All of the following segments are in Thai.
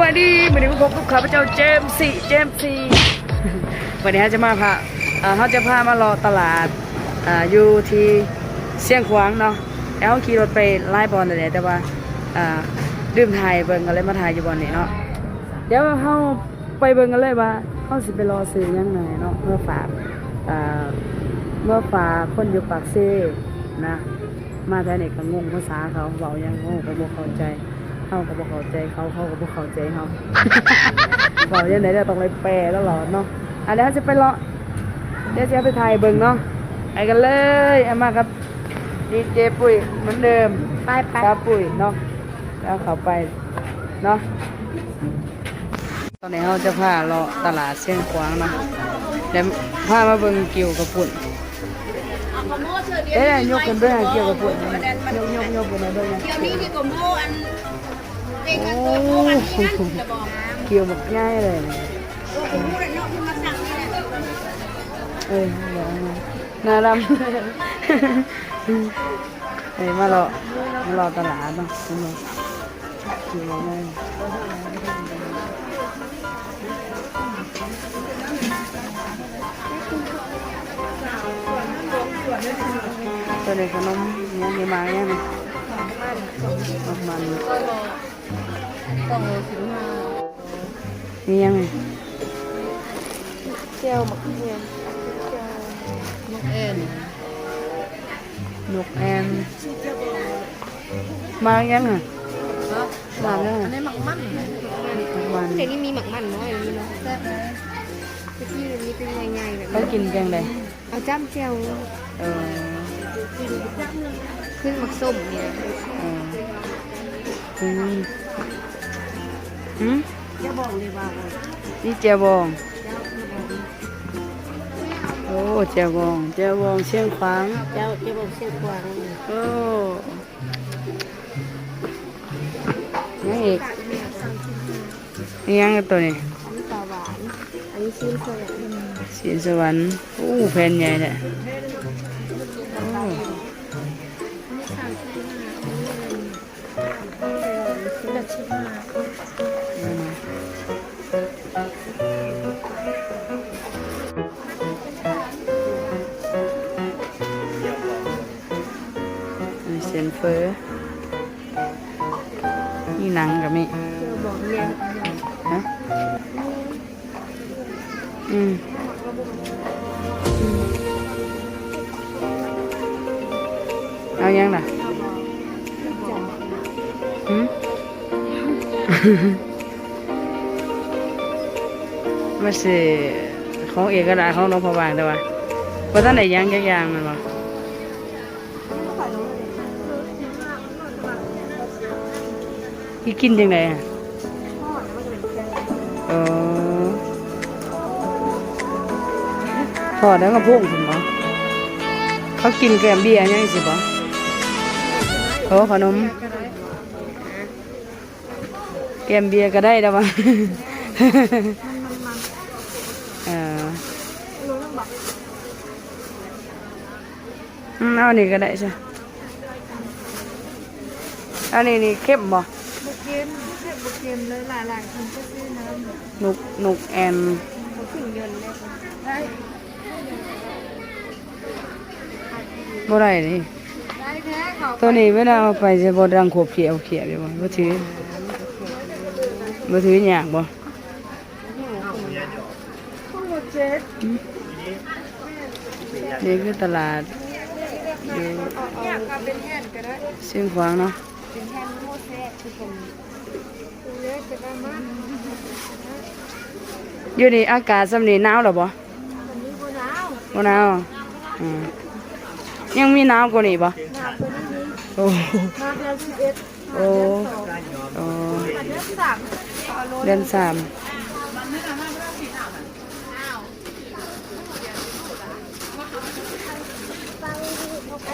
บายดีวันนี้พบกับข้าพเจ้าเจมส์สี่เจมส์สี่วันนี้เราจะมาพาเอ่อเขาจะพามารอตลาดอ่ายู่ที่เชียงขวางเนาะแล้วเขาขี่รถไปไล่บอลแต่แต่ว่าอ่าดื่มถ่ายเบิ่งกันเลยมาถ่ายอยู่บอลนี่เนาะเดี๋ยวเขาไปเบิ่งกันเลยว่าเขาสิไปรอซื้อยังไงเนาะเมื่อฝากอ่าเมื่อฝากคนอยู่ปากเซ่นะมาแทนเอกก็งงภาษาเขาเบายังงงก็บ่เข้าใจ เขาก็บ่เข้าใจเขาเขาก็บ่เข้าใจเขาเบายังไหนเดี๋ยวต้องไปแปลแล้วหรอเนาะอะเดี๋ยวจะไปเลาะเดี๋ยวจะไปถ่ายเบิ่งเนาะไปกันเลยเอามากับดีเจปุ้ยเหมือนเดิมไปไปครับปุ้ยเนาะแล้วเขาไปเนาะตอนนี้เขาจะพาเลาะตลาดเชียงขวางเนาะเดี๋ยวพามาเบิ่งเกี่ยวกับปุ่นเอ๊ะยกกันด้วยหางเกี่ยวกับปุ่นยกยกยกกันด้วยด้วยนะเดี๋ยวนี้ดีกว่าโมอัน เด็กกันโตโตวันนี้นั่นจะบอกนะเกี่ยวหมกง่ายเลยนะตัวผมพูดแล้วเนาะคุณมาสั่งนี่แหละเอ้ยเดี๋ยวนะน่ารำเอ้ยมารอมารอตลาดเนาะคุณผู้ชมเกี่ยวหมกง่ายตัวนี้ขนมเนี่ยมีมาเนี่ยนะมันมัน กล่องเลยถึงมานี่ยังไงเจียวมะเขือมะเอ็นนกแอนมายังอะหวานอันนี้หมักมันมันเด็กนี่มีหมักมันน้อยเลยนะแซ่บนะที่นี่เป็นใหญ่ๆแบบเขากินแกงใดเอาจ้ำเจียวเออขึ้นหมักส้มเนี่ยเอออืม หืมจะบอกเลยว่านี่เจียวบอง โอ้เจียวบองเจียวบองเชียงขวางเจ้าจะบอกเสียกวางโอ้ยังอีกนี่ยังตัวนี้อันนี้ปลาหวานอันนี้ชิ้นสลัดสีสวรรค์โอ้แผ่นใหญ่เนี่ย อันนี้เส้นเฟอนี่หนังกับมีบอกเนี่ยฮะอืมอืมเอายังล่ะหืมมาสิของเอกระดาษของนพบางแต่ว่าว่าท่านไหนยังยัก อยางมันวะอีกินยังไงอะเออถอดแล้วก็พุ่งถึงบ่เขากินแกมเบียร์ยังสิบ่โอ้ขนม แกมเบียร์ก็ได้แล้ววะเออเอาอันนี้ก็ได้ใช่อันนี้นี่เข้มบ่ บุกเกมบุกเกมเลยหลายๆคนก็ซื้อน้ำนุกนุกแอนเขาถึงเงินเลยได้บ่ได้นี่ได้แท้เขาตัวนี้เวลาเอาไปจะบ่ดังขวบเขียวเขียวอยู่บ่บ่ถือบ่ถือหยากบ่คู่เจ็ดนี่คือตลาดอยู่อยากเอาเป็นแผ่นก็ได้เชียงขวางเนาะ เป็นแผ่นโมเสสคือผมเล็กจะได้มากอยู่นี่อากาศสำนี้หนาวหรอบ่วันนี้กูหนาวบ่หนาวอืมยังมีหนาวกว่านี้บ่หนาวตัวนี้นี้โอ้มาเดือนสิบเอ็ดโอ้โอ้มาเดือนสาม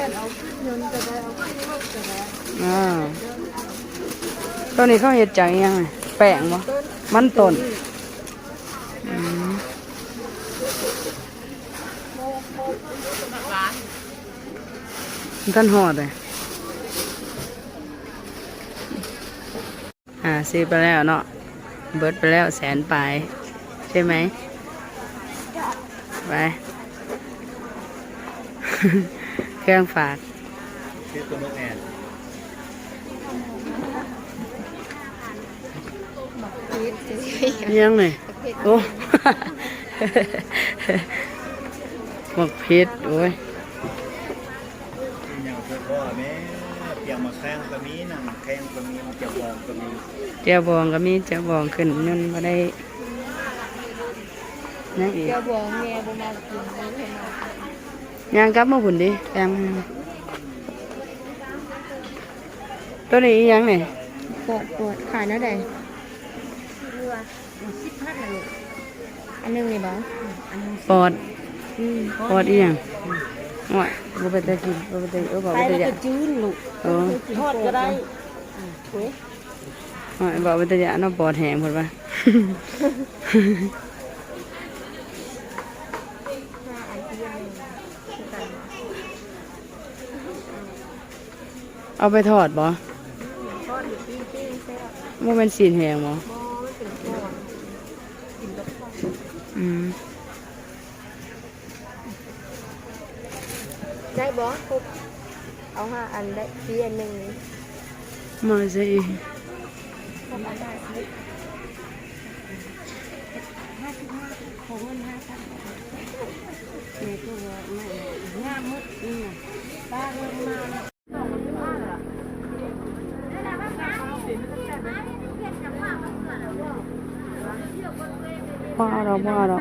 เอาโลเดือนสามแผ่นเอาขึ้นเงินก็ได้เอาขึ้นโลกก็ได้อ่าตัวนี้เขาเห็ดจากอิหยังไงแป้งบ่มันต้นอืมกันหอดเลยอ่าซื้อไปแล้วเนาะเบิดไปแล้วแสนไปลายใช่ไหมไป เครื่องฝากชื่อตัวนกแอนยังไงโอ้หมกเพชรโอ้ยอย่างพวกพ่อแม่เปียกมาแข้งก็มีหนังแข้งก็มีเปียกบองก็มีเจ้าบองก็มีเจ้าบองขึ้นนั่นมาได้นั่งอีกเดี๋ยวบอกแม่บ่มากินบ่เห็นมา ย่างกลับมาผุนดิแปมตัวนี้อีหยังเนี่ยปวดปวดขายเท่าใดเรือ10พันน่ะลูกอันนึงนี่บ่อันนึงปอดอืมปอดอีหยังโอ้ยบ่เป็นตากินบ่เป็นตาเออบอกไปเป็นตาแล้วอยาก็จื้นลูกเออทอดก็ได้โอ้ยโอ้ยบอกเป็นตาอยาเนาะปอดแห้งพุ่นว่า เอาไปทอดบ่ทอดอยู่ปิ้งปิ้งแซ่บมันเป็นสีแหงบ่บ่มันเป็นก้อนกินกับข้าวอืมได้บ่ครบเอาห้าอันได้ฟรีอันหนึงนี่มาสิครบอันได้ ของเงินห้าพันแม่ก็ว่าไม่งามมืดนี่น่ะป้าเงินมมาวพ่อเราพ่อเรา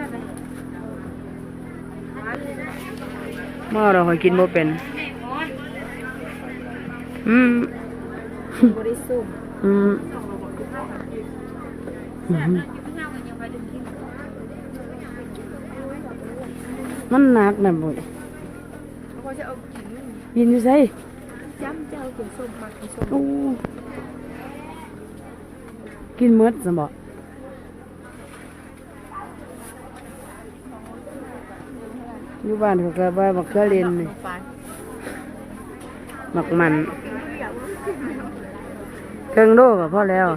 พ่อเราคอยกินบ่เป็น อืมบริสุทธิ์อืม มมันหนักนะบุญเขาจะเอากินยินอยู่ใส่จ้ำเจ้ากินส้มมักกินส้มโอ้กินเมดสมบอยู่บ้านเขาก็ว่าบักเครือเล่นนี่ไปหมักมันเครื่องโลก็พอแล้ว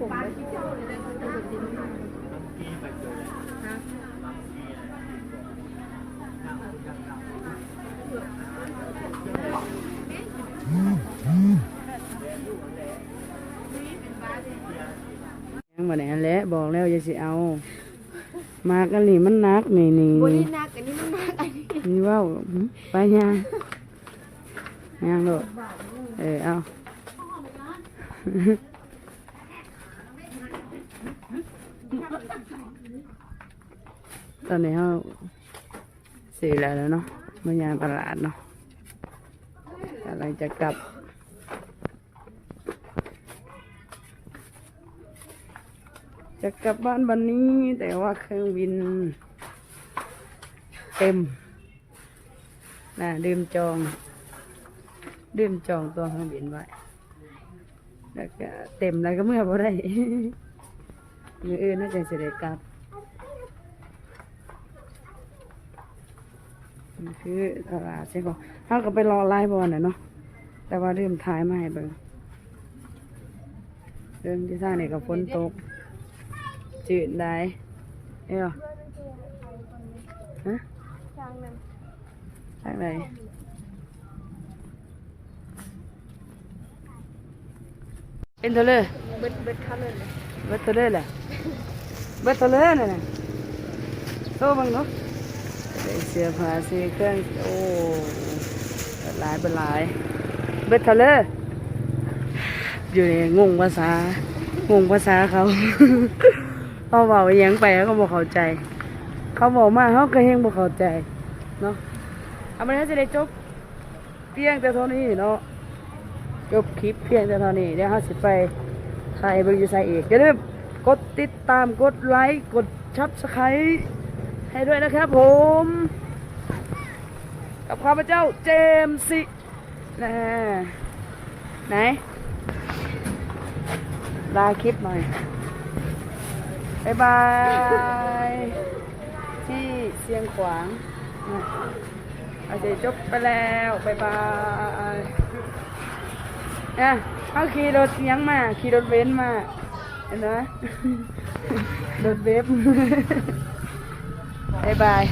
ยังบ่ได้อันแหละบอกแล้วอย่าสิเอา มากอันนี้มันนักนี่นี่บรินี่นักอันนี้มันนักอันนี้นี่ว่าวหึไปย่างย่างโลดเออเอา ตอนนี้เขาสี่แล้วแล้วเนาะมายางตลาดเนาะกำลังจะกลับจะกลับบ้านวันนี้ แต่ว่าเครื่องบิน เต็มน่ะดื่มจอง ดื่มจองตัวเครื่องบินไว้แล้วก็เต็มแล้วก็เมื่อบ่ได้ มืออื่นน่าจะเสด็จกลับคือตลาดใช่ก่อนเขาก็ไปรอไล่บอลน่ะเนาะแต่ว่าเริ่มท้ายมาให้เบิ่งเรื่องที่ท่างนี่ก็ฝนตก จืดได้เอ้ยฮะทางไหนเป็นตัวเลยเบิดเบิดข้าเลย เบิดตัวเลยแหละเบิดตัวเลยน่ะนะโซ่บังเนาะเสื้อผ้าสีเครื่องโอ้หลายเบิดหลาย เบิดตัวเลยอยู่ในงงภาษางงภาษาเขาเขาบอกยังไปเขาบอกเข้าใจ เขาบอกมาเขาก็ยังบอกเข้าใจเนาะเอามันจะได้จบเพียงแต่เท่านี้เนาะจบคลิปเพียงแต่เท่านี้เดี๋ยวเขาสิไป ถ่ายบร์ยูไซเอกอย่าลืมกดติดตามกดไลค์กดชับสไครต์ให้ด้วยนะครับผม กับข้าพเจ้าเจมส์สินะไหนลาคลิปหน่อยบายบาย ที่เสียงขวางนะโอเคจบไปแล้วบายบายอะ เขาขี่รถเลี้ยงมาขี่รถเว้นมาเห็นไหมรถเวฟบ๊ายบาย